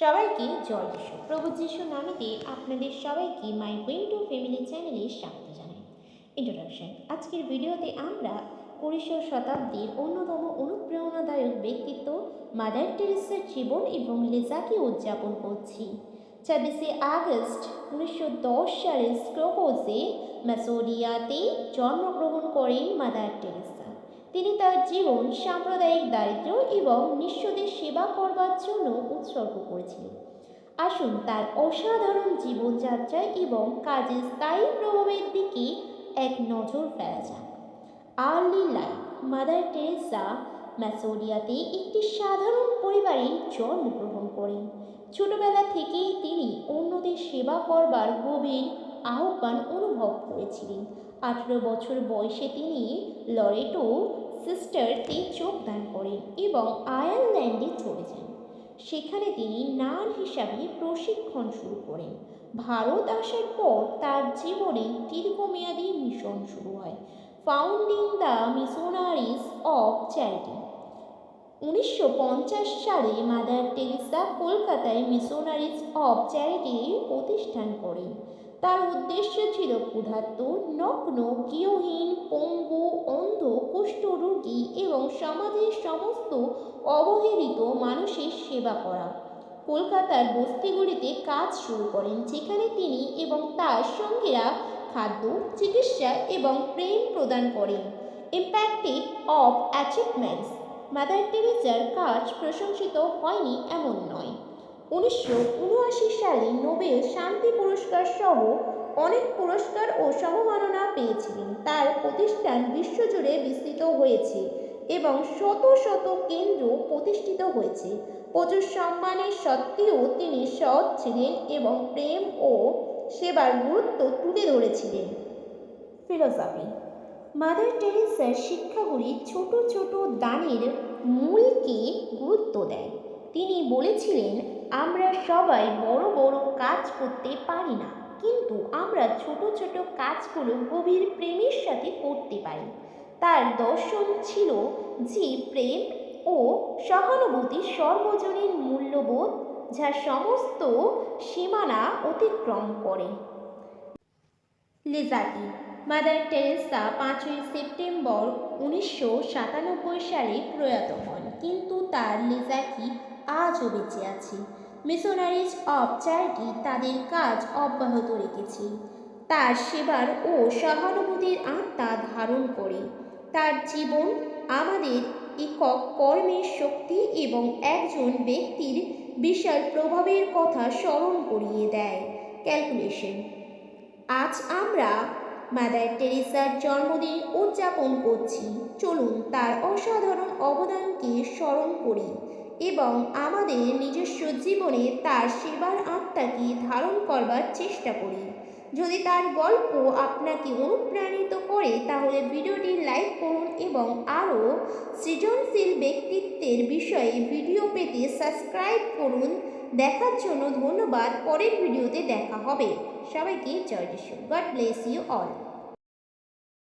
সবাইকে জয় যিশু প্রভু যিশু নামেতে আপনাদের সবাইকে মাই উইন্ডো ফ্যামিলি চ্যানেলে স্বাগত জানাই। ইন্ট্রোডাকশন। আজকের ভিডিওতে আমরা উনিশশো শতাব্দীর অন্যতম অনুপ্রেরণাদায়ক ব্যক্তিত্ব, মাদার টেরেসার জীবন এবং লেজাকে উদযাপন করছি। ছাব্বিশে আগস্ট উনিশশো দশ সালে স্ক্রোপোজে ম্যাসোডিয়াতে জন্মগ্রহণ করেন মাদার টেরেসা। তিনি তার জীবন, সাম্প্রদায়িক দারিদ্র এবং নিঃস্বদের সেবা করবার জন্য উৎসর্গ করেছিলেন। আসুন তার অসাধারণ জীবনযাত্রা এবং কাজের স্থায়ী প্রভাবের দিকে এক নজর ফেলা যাক। আর্লি লাইফ, মাদার টেরেসা ম্যাসোডিয়াতে একটি সাধারণ পরিবারে জন্মগ্রহণ করেন। ছোটবেলা থেকেই তিনি অন্যদের সেবা করবার গভীর আহ্বান অনুভব করেছিলেন। আঠেরো বছর বয়সে তিনি লরেটো সিস্টারতে যোগদান করেন এবং আয়ারল্যান্ডে চলে যান। সেখানে তিনি নান হিসাবে প্রশিক্ষণ শুরু করেন। ভারত আসার পর তার জীবনে দীর্ঘমেয়াদী মিশন শুরু হয়। Founding the missionaries of charity উনিশশো পঞ্চাশ সালে মাদার টেরিসা কলকাতায় মিশনারিজ অফ চ্যারিটি প্রতিষ্ঠান করেন। তার উদ্দেশ্য ছিল ক্ষুধার্ত, নগ্ন, গৃহহীন, পঙ্গু, অন্ধ কুষ্ঠরোগী এবং সমাজের সমস্ত অবহেলিত মানুষের সেবা করা। কলকাতার বস্তিগুলিতে কাজ শুরু করেন, যেখানে তিনি এবং তার সঙ্গীরা খাদ্য, চিকিৎসা এবং প্রেম প্রদান করেন। ইম্প্যাক্টিভ অফ অ্যাচিভমেন্টস মাদার টেরেসার কাজ প্রশংসিত হয়নি এমন নয়। উনিশশো উনআশি সালে নোবেল শান্তি পুরস্কার সহ অনেক পুরস্কার ও সম্মাননা পেয়েছিলেন। তার প্রতিষ্ঠান বিশ্বজুড়ে বিস্তৃত হয়েছে এবং শত শত কেন্দ্র প্রতিষ্ঠিত হয়েছে। প্রচুর সম্মানের সত্ত্বেও তিনি সৎ ছিলেন এবং প্রেম ও সেবার গুরুত্ব তুলে ধরেছিলেন। ফিলোসফি। মাদার টেরেসার শিক্ষাগুলি ছোট ছোট দানের মূলকে গুরুত্ব দেয়। তিনি বলেছিলেন আমরা সবাই বড় বড় কাজ করতে পারি না, কিন্তু আমরা ছোট ছোট কাজগুলো গভীর প্রেমের সাথে করতে পারি। তার দর্শন ছিল যে প্রেম ও সহানুভূতি সর্বজনীন মূল্যবোধ যা সমস্ত সীমানা অতিক্রম করে। লেজাকি, মাদার টেরেসা পাঁচই সেপ্টেম্বর উনিশশো সাতানব্বই সালে প্রয়াত হন, কিন্তু তার লেজাকি আজও বেঁচে আছি। মিশনারিজ অফ চ্যারিটি তাদের কাজ অব্যাহত রেখেছে। তার সেবার ও সহানুভূতির আত্মা ধারণ করে। তার জীবন আমাদের একক কর্মের শক্তি এবং একজন ব্যক্তির বিশাল প্রভাবের কথা স্মরণ করিয়ে দেয়। ক্যালকুলেশন। আজ আমরা মাদার টেরেসার জন্মদিন উদযাপন করছি। চলুন তার অসাধারণ অবদানকে স্মরণ করি। এবং আমাদের নিজস্ব জীবনে তার সেবার আত্মাকে ধারণ করবার চেষ্টা করি। যদি তার গল্প আপনাকে অনুপ্রাণিত করে, তাহলে ভিডিওটি লাইক করুন এবং আরও সৃজনশীল ব্যক্তিত্বের বিষয়ে ভিডিও পেতে সাবস্ক্রাইব করুন। দেখার জন্য ধন্যবাদ। পরের ভিডিওতে দেখা হবে। সবাইকে জয় যিশু গড ব্লেস ইউ অল